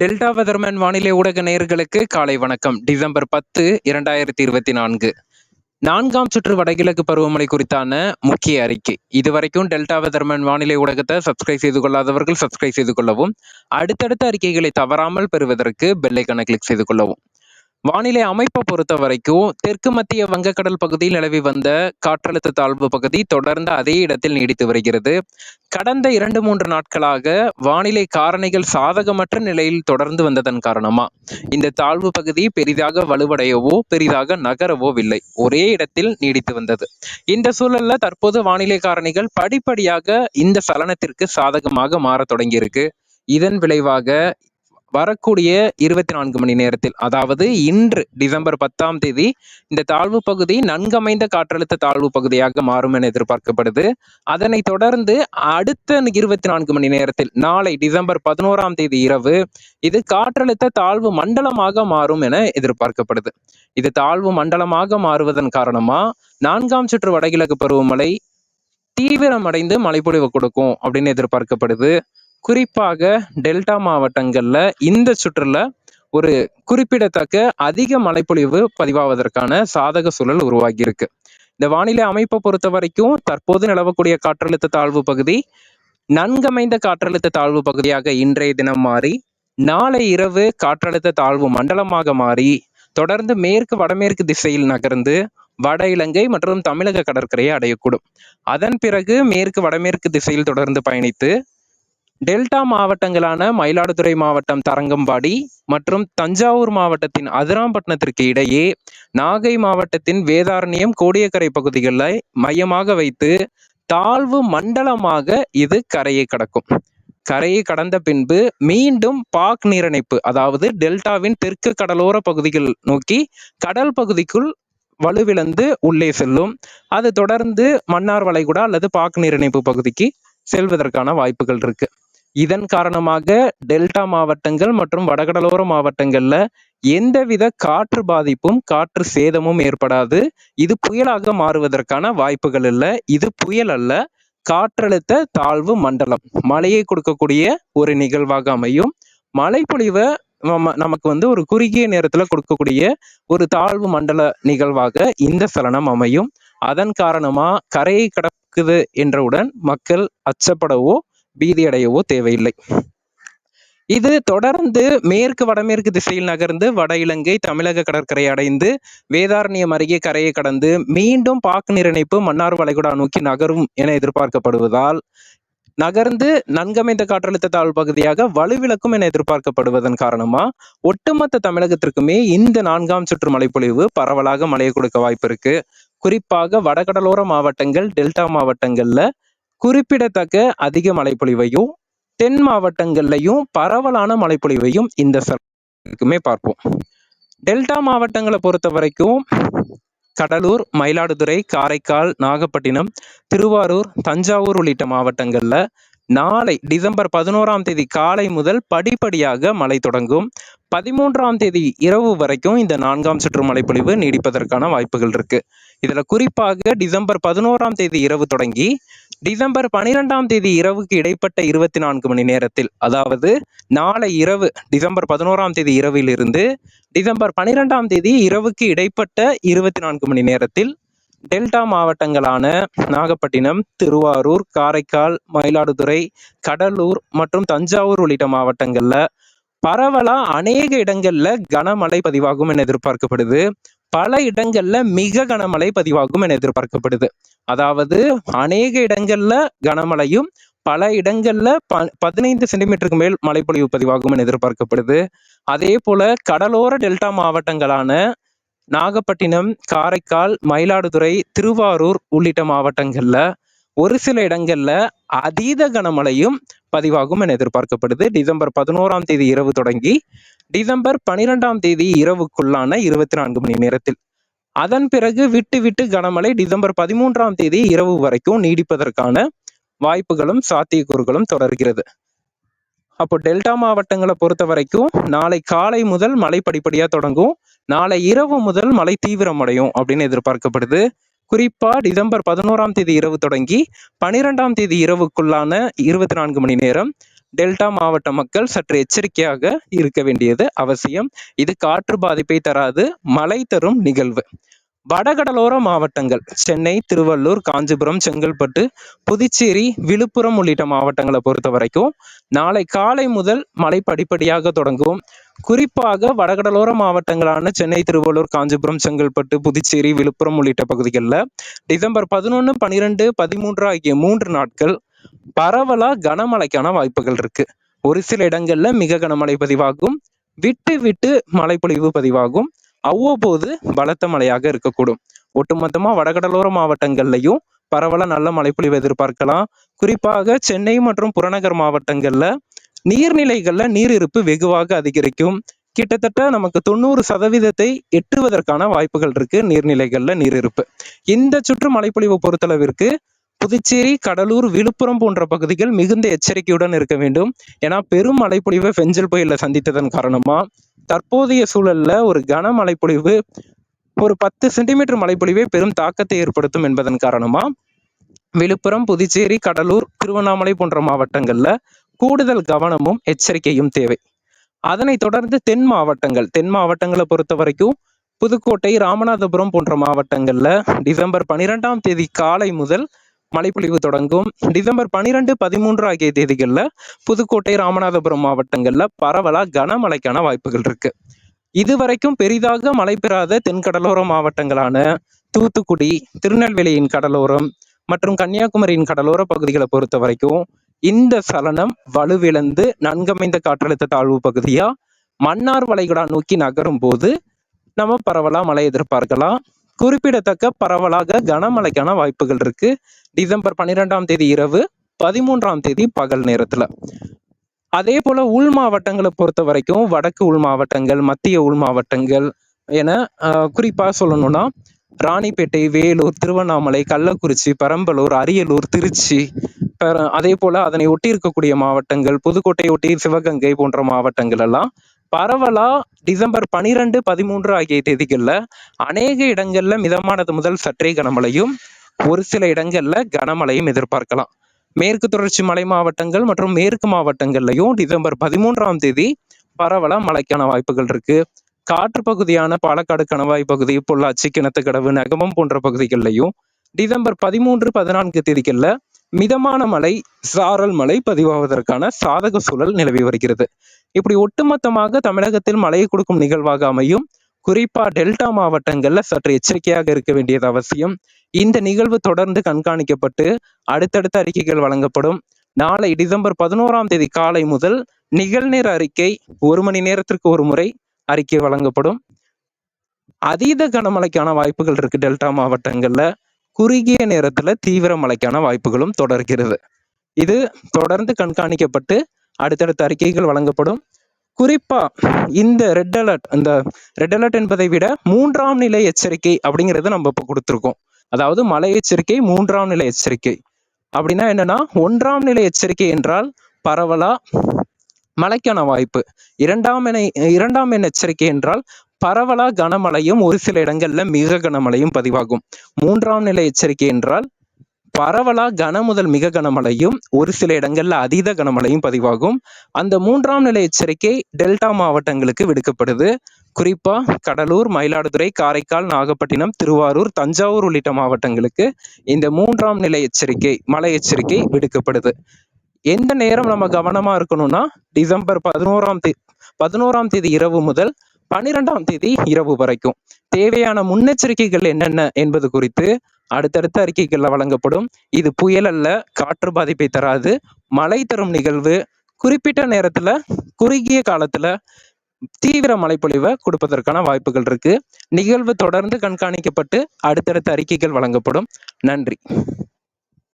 Delta weatherman வானிலை ஊடக நேயர்களுக்கு காலை வணக்கம். டிசம்பர் பத்து இரண்டாயிரத்தி இருபத்தி நான்கு. நான்காம் சுற்று வடகிழக்கு பருவமழை குறித்தான முக்கிய அறிக்கை. இதுவரைக்கும் டெல்டா வெதர்மேன் வானிலை ஊடகத்தை சப்ஸ்கிரைப் செய்து கொள்ளாதவர்கள் சப்ஸ்கிரைப் செய்து கொள்ளவும் அடுத்தடுத்த அறிக்கைகளை தவறாமல் பெறுவதற்கு பெல்லைக்கான கிளிக் செய்து கொள்ளவும். வானிலை அமைப்பை பொறுத்த வரைக்கும் தெற்கு மத்திய வங்கக்கடல் பகுதியில் நிலவி வந்த காற்றழுத்த தாழ்வு பகுதி தொடர்ந்து அதே இடத்தில் நீடித்து வருகிறது. கடந்த இரண்டு மூன்று நாட்களாக வானிலை காரணிகள் சாதகமற்ற நிலையில் தொடர்ந்து வந்ததன் காரணமா? இந்த தாழ்வு பகுதி பெரிதாக வலுவடையவோ பெரிதாக நகரவோ இல்லை. ஒரே இடத்தில் நீடித்து வந்தது. இந்த சூழல்ல தற்போது வானிலை காரணிகள் படிப்படியாக இந்த சலனத்திற்கு சாதகமாக மாற தொடங்கியிருக்கு. இதன் விளைவாக வரக்கூடிய இருபத்தி நான்கு மணி நேரத்தில் அதாவது இன்று டிசம்பர் பத்தாம் தேதி இந்த தாழ்வு பகுதி நன்கமைந்த காற்றழுத்த தாழ்வு பகுதியாக மாறும் என எதிர்பார்க்கப்படுது. அதனைத் தொடர்ந்து அடுத்த இருபத்தி நான்கு மணி நேரத்தில் நாளை டிசம்பர் பதினோராம் தேதி இரவு இது காற்றழுத்த தாழ்வு மண்டலமாக மாறும் என எதிர்பார்க்கப்படுது. இது தாழ்வு மண்டலமாக மாறுவதன் காரணமா நான்காம் சுற்று வடகிழக்கு பருவமழை தீவிரமடைந்து மழைப்பொழிவு கொடுக்கும் அப்படின்னு எதிர்பார்க்கப்படுது. குறிப்பாக டெல்டா மாவட்டங்கள்ல இந்த சுற்றுல ஒரு குறிப்பிடத்தக்க அதிக மழைப்பொழிவு பதிவாவதற்கான சாதக சூழல் உருவாகியிருக்கு. இந்த வானிலை அமைப்பை பொறுத்த வரைக்கும் தற்போது நிலவக்கூடிய காற்றழுத்த தாழ்வு பகுதி நன்கமைந்த காற்றழுத்த தாழ்வு பகுதியாக இன்றைய தினம் மாறி நாளை இரவு காற்றழுத்த தாழ்வு மண்டலமாக மாறி தொடர்ந்து மேற்கு வடமேற்கு திசையில் நகர்ந்து வட இலங்கை மற்றும் தமிழக கடற்கரையை அடையக்கூடும். அதன் பிறகு மேற்கு வடமேற்கு திசையில் தொடர்ந்து பயணித்து டெல்டா மாவட்டங்களான மயிலாடுதுறை மாவட்டம் தரங்கம்பாடி மற்றும் தஞ்சாவூர் மாவட்டத்தின் அதிராம்பட்டினத்திற்கு இடையே நாகை மாவட்டத்தின் வேதாரண்யம் கோடியக்கரை பகுதிகளை மையமாக வைத்து தாழ்வு மண்டலமாக இது கரையை கடக்கும். கரையை கடந்த பின்பு மீண்டும் பாக் நீரணைப்பு அதாவது டெல்டாவின் தெற்கு கடலோர பகுதிகள் நோக்கி கடல் பகுதிக்குள் வலுவிழந்து உள்ளே செல்லும். அது தொடர்ந்து மன்னார் வளைகுடா அல்லது பாக் நீரிணைப்பு பகுதிக்கு செல்வதற்கான வாய்ப்புகள் இருக்கு. இதன் காரணமாக டெல்டா மாவட்டங்கள் மற்றும் வடகடலோர மாவட்டங்கள்ல எந்தவித காற்று பாதிப்பும் காற்று சேதமும் ஏற்படாது. இது புயலாக மாறுவதற்கான வாய்ப்புகள் இல்லை. இது புயல் அல்ல காற்றழுத்த தாழ்வு மண்டலம். மழையை கொடுக்கக்கூடிய ஒரு நிகழ்வாக அமையும். மழைப்பொழிவை நம்ம நமக்கு வந்து ஒரு குறுகிய நேரத்துல கொடுக்கக்கூடிய ஒரு தாழ்வு மண்டல நிகழ்வாக இந்த சலனம் அமையும். அதன் காரணமா கரையை கடக்குது என்றவுடன் மக்கள் அச்சப்படவோ பீதியடையவோ தேவையில்லை. இது தொடர்ந்து மேற்கு வடமேற்கு திசையில் நகர்ந்து வட இலங்கை தமிழக கடற்கரை அடைந்து வேதாரண்யம் அருகே கரையை கடந்து மீண்டும் பாக்கு நீரிணைப்பு மன்னார் வளைகுடா நோக்கி நகரும் என எதிர்பார்க்கப்படுவதால் நகர்ந்து நன்கமைந்த காற்றழுத்த தாழ்வு பகுதியாக வலுவிளக்கும் என எதிர்பார்க்கப்படுவதன் காரணமா ஒட்டுமொத்த தமிழகத்திற்குமே இந்த நான்காம் சுற்று மழைப்பொழிவு பரவலாக மழையை கொடுக்க வாய்ப்பு இருக்கு. குறிப்பாக வடகடலோர மாவட்டங்கள் டெல்டா மாவட்டங்கள்ல குறிப்பிடத்தக்க அதிக மழைப்பொழிவையும் தென் மாவட்டங்கள்லையும் பரவலான மழைப்பொழிவையும் இந்த சலுக்குமே பார்ப்போம். டெல்டா மாவட்டங்களை பொறுத்த வரைக்கும் கடலூர் மயிலாடுதுறை காரைக்கால் நாகப்பட்டினம் திருவாரூர் தஞ்சாவூர் உள்ளிட்ட மாவட்டங்கள்ல நாளை டிசம்பர் பதினோராம் தேதி காலை முதல் படிப்படியாக மழை தொடங்கும். பதிமூன்றாம் தேதி இரவு வரைக்கும் இந்த நான்காம் சுற்று மழைப்பொழிவு நீடிப்பதற்கான வாய்ப்புகள் இருக்கு. இதுல குறிப்பாக டிசம்பர் பதினோராம் தேதி இரவு தொடங்கி டிசம்பர் பனிரெண்டாம் தேதி இரவுக்கு இடைப்பட்ட இருபத்தி நான்கு மணி நேரத்தில் அதாவது நாளை இரவு டிசம்பர் பதினோராம் தேதி இரவிலிருந்து டிசம்பர் பனிரெண்டாம் தேதி இரவுக்கு இடைப்பட்ட இருபத்தி நான்கு மணி நேரத்தில் டெல்டா மாவட்டங்களான நாகப்பட்டினம் திருவாரூர் காரைக்கால் மயிலாடுதுறை கடலூர் மற்றும் தஞ்சாவூர் உள்ளிட்ட மாவட்டங்கள்ல பரவலா அநேக இடங்கள்ல கனமழை பதிவாகும் என எதிர்பார்க்கப்படுது. பல இடங்கள்ல மிக கனமழை பதிவாகும் என எதிர்பார்க்கப்படுது. அதாவது அநேக இடங்கள்ல கனமழையும் பல இடங்கள்ல ப பதினைந்து சென்டிமீட்டருக்கு மேல் மழைப்பொழிவு பதிவாகும் என எதிர்பார்க்கப்படுது. அதே போல கடலோர டெல்டா மாவட்டங்களான நாகப்பட்டினம் காரைக்கால் மயிலாடுதுறை திருவாரூர் உள்ளிட்ட மாவட்டங்கள்ல ஒரு சில இடங்கள்ல அதீத கனமழையும் பதிவாகும் என எதிர்பார்க்கப்படுது. டிசம்பர் பதினோராம் தேதி இரவு தொடங்கி டிசம்பர் பனிரெண்டாம் தேதி இரவுக்குள்ளான இருபத்தி நான்கு மணி நேரத்தில். அதன் பிறகு விட்டு விட்டு கனமழை டிசம்பர் பதிமூன்றாம் தேதி இரவு வரைக்கும் நீடிப்பதற்கான வாய்ப்புகளும் சாத்தியக்கூறுகளும் தொடர்கிறது. அப்போ டெல்டா மாவட்டங்களை பொறுத்த வரைக்கும் நாளை காலை முதல் மழை படிப்படியா தொடங்கும். நாளை இரவு முதல் மழை தீவிரமடையும் அப்படின்னு எதிர்பார்க்கப்படுது. குறிப்பா டிசம்பர் பதினோராம் தேதி இரவு தொடங்கி பனிரெண்டாம் தேதி இரவுக்குள்ளான இருபத்தி நான்கு மணி நேரம். டெல்டா மாவட்ட மக்கள் சற்று எச்சரிக்கையாக இருக்க வேண்டியது அவசியம். இது காற்று பாதிப்பை தராது மழை தரும் நிகழ்வு. வடகடலோர மாவட்டங்கள் சென்னை திருவள்ளூர் காஞ்சிபுரம் செங்கல்பட்டு புதுச்சேரி விழுப்புரம் உள்ளிட்ட மாவட்டங்களை பொறுத்த வரைக்கும் நாளை காலை முதல் மழை படிப்படியாக தொடங்கும். குறிப்பாக வடகடலோர மாவட்டங்களான சென்னை திருவள்ளூர் காஞ்சிபுரம் செங்கல்பட்டு புதுச்சேரி விழுப்புரம் உள்ளிட்ட பகுதிகளில் டிசம்பர் பதினொன்று பனிரெண்டு பதிமூன்று ஆகிய மூன்று நாட்கள் பரவலா கனமழைக்கான வாய்ப்புகள் இருக்கு. ஒரு சில இடங்கள்ல மிக கனமழை பதிவாகும். விட்டு விட்டு மழைப்பொழிவு பதிவாகும். அவ்வப்போது பலத்த மழையாக இருக்கக்கூடும். ஒட்டுமொத்தமா வடகடலோர மாவட்டங்கள்லையும் பரவலா நல்ல மழைப்பொழிவு எதிர்பார்க்கலாம். குறிப்பாக சென்னை மற்றும் புறநகர் மாவட்டங்கள்ல நீர்நிலைகள்ல நீர் இருப்பு வெகுவாக அதிகரிக்கும். கிட்டத்தட்ட நமக்கு தொண்ணூறு சதவீதத்தை எட்டுவதற்கான வாய்ப்புகள் இருக்கு நீர்நிலைகள்ல நீர் இருப்பு இந்த சுற்று மழைப்பொழிவு பொறுத்தளவிற்கு புதுச்சேரி கடலூர் விழுப்புரம் போன்ற பகுதிகள் மிகுந்த எச்சரிக்கையுடன் இருக்க வேண்டும். ஏன்னா பெரும் மழைப்பொழிவை பெஞ்சல் புயல்ல சந்தித்ததன் காரணமா தற்போதைய சூழல்ல ஒரு கன பொழிவு ஒரு பத்து சென்டிமீட்டர் மழைப்பொழிவே பெரும் தாக்கத்தை ஏற்படுத்தும் என்பதன் காரணமா விழுப்புரம் புதுச்சேரி கடலூர் திருவண்ணாமலை போன்ற மாவட்டங்கள்ல கூடுதல் கவனமும் எச்சரிக்கையும் தேவை. அதனை தொடர்ந்து தென் மாவட்டங்கள் தென் மாவட்டங்களை பொறுத்த வரைக்கும் புதுக்கோட்டை ராமநாதபுரம் போன்ற மாவட்டங்கள்ல டிசம்பர் பனிரெண்டாம் தேதி காலை முதல் மழைப்பொழிவு தொடங்கும். டிசம்பர் பனிரெண்டு பதிமூன்று ஆகிய தேதிகளில் புதுக்கோட்டை ராமநாதபுரம் மாவட்டங்கள்ல பரவலா கனமழைக்கான வாய்ப்புகள் இருக்கு. இதுவரைக்கும் பெரிதாக மழை பெறாத தென்கடலோர மாவட்டங்களான தூத்துக்குடி திருநெல்வேலியின் கடலோரம் மற்றும் கன்னியாகுமரியின் கடலோர பகுதிகளை பொறுத்த வரைக்கும் இந்த சலனம் வலுவிழந்து நன்கமைந்த காற்றழுத்த தாழ்வு பகுதியா? மன்னார் வளைகுடா நோக்கி நகரும் போது நம்ம பரவலா மழை எதிர்பார்க்கலாம். குறிப்பிடத்தக்க பரவலாக கனமழைக்கான வாய்ப்புகள் இருக்கு. டிசம்பர் பன்னிரெண்டாம் தேதி இரவு பதிமூன்றாம் தேதி பகல் நேரத்துல. அதே போல உள் மாவட்டங்களை பொறுத்த வரைக்கும் வடக்கு உள் மாவட்டங்கள் மத்திய உள் மாவட்டங்கள் என குறிப்பா சொல்லணும்னா ராணிப்பேட்டை வேலூர் திருவண்ணாமலை கள்ளக்குறிச்சி பெரம்பலூர் அரியலூர் திருச்சி அதே போல அதனை ஒட்டி இருக்கக்கூடிய மாவட்டங்கள் புதுக்கோட்டை ஒட்டி சிவகங்கை போன்ற மாவட்டங்கள் எல்லாம் பரவலா டிசம்பர் பனிரெண்டு பதிமூன்று ஆகிய தேதிகள்ல அநேக இடங்கள்ல மிதமானது முதல் சற்றே கனமழையும் ஒரு சில இடங்கள்ல கனமழையும் எதிர்பார்க்கலாம். மேற்கு தொடர்ச்சி மலை மாவட்டங்கள் மற்றும் மேற்கு மாவட்டங்கள்லையும் டிசம்பர் பதிமூன்றாம் தேதி பரவலா மழைக்கான வாய்ப்புகள் இருக்கு. காற்று பகுதியான பாலக்காடு கணவாய் பகுதி பொள்ளாச்சி கிணத்துக்கடவு நகமம் போன்ற பகுதிகளிலையும் டிசம்பர் பதிமூன்று பதினான்கு தேதிகள்ல மிதமான மழை சாரல் மழை பதிவாவதற்கான சாதக சூழல் நிலவி வருகிறது. இப்படி ஒட்டுமொத்தமாக தமிழகத்தில் மழையை கொடுக்கும் நிகழ்வாக அமையும். குறிப்பா டெல்டா மாவட்டங்கள்ல சற்று எச்சரிக்கையாக இருக்க வேண்டியது அவசியம். இந்த நிகழ்வு தொடர்ந்து கண்காணிக்கப்பட்டு அடுத்தடுத்த அறிக்கைகள் வழங்கப்படும். நாளை டிசம்பர் பதினோராம் தேதி காலை முதல் நிகழ்நேர அறிக்கை ஒரு மணி நேரத்திற்கு ஒரு முறை அறிக்கை வழங்கப்படும். அதீத கனமழைக்கான வாய்ப்புகள் இருக்கு டெல்டா மாவட்டங்கள்ல. குறுகிய நேரத்துல தீவிர மழைக்கான வாய்ப்புகளும் தொடர்கிறது. இது தொடர்ந்து கண்காணிக்கப்பட்டு அடுத்தடுத்த அறிக்கைகள் வழங்கப்படும். குறிப்பா இந்த ரெட் அலர்ட் இந்த ரெட் அலர்ட் என்பதை விட மூன்றாம் நிலை எச்சரிக்கை அப்படிங்கிறத நம்ம இப்போ கொடுத்துருக்கோம். அதாவது மழை எச்சரிக்கை மூன்றாம் நிலை எச்சரிக்கை. அப்படின்னா என்னன்னா ஒன்றாம் நிலை எச்சரிக்கை என்றால் பரவலா மழைக்கான வாய்ப்பு. இரண்டாம் என இரண்டாம் எண் எச்சரிக்கை என்றால் பரவலா கனமழையும் ஒரு சில இடங்கள்ல மிக கனமழையும் பதிவாகும். மூன்றாம் நிலை எச்சரிக்கை என்றால் பரவலா கன முதல் மிக கனமழையும் ஒரு சில இடங்கள்ல அதீத கனமழையும் பதிவாகும். அந்த மூன்றாம் நிலை எச்சரிக்கை டெல்டா மாவட்டங்களுக்கு விடுக்கப்படுது. குறிப்பா கடலூர் மயிலாடுதுறை காரைக்கால் நாகப்பட்டினம் திருவாரூர் தஞ்சாவூர் உள்ளிட்ட மாவட்டங்களுக்கு இந்த மூன்றாம் நிலை எச்சரிக்கை மழை எச்சரிக்கை விடுக்கப்படுது. எந்த நேரம் நம்ம கவனமா இருக்கணும்னா டிசம்பர் பதினோராம் தேதி பதினோராம் தேதி இரவு முதல் பன்னிரெண்டாம் தேதி இரவு வரைக்கும். தேவையான முன்னெச்சரிக்கைகள் என்னென்ன என்பது குறித்து அடுத்தடுத்த அறிக்கைகள்ல வழங்கப்படும். இது புயல் அல்ல காற்று பாதிப்பை தராது மழை தரும் நிகழ்வு குறிப்பிட்ட நேரத்துல குறுகிய காலத்துல தீவிர மழைப்பொழிவை கொடுப்பதற்கான வாய்ப்புகள் இருக்கு. நிகழ்வு தொடர்ந்து கண்காணிக்கப்பட்டு அடுத்தடுத்த அறிக்கைகள் வழங்கப்படும். நன்றி.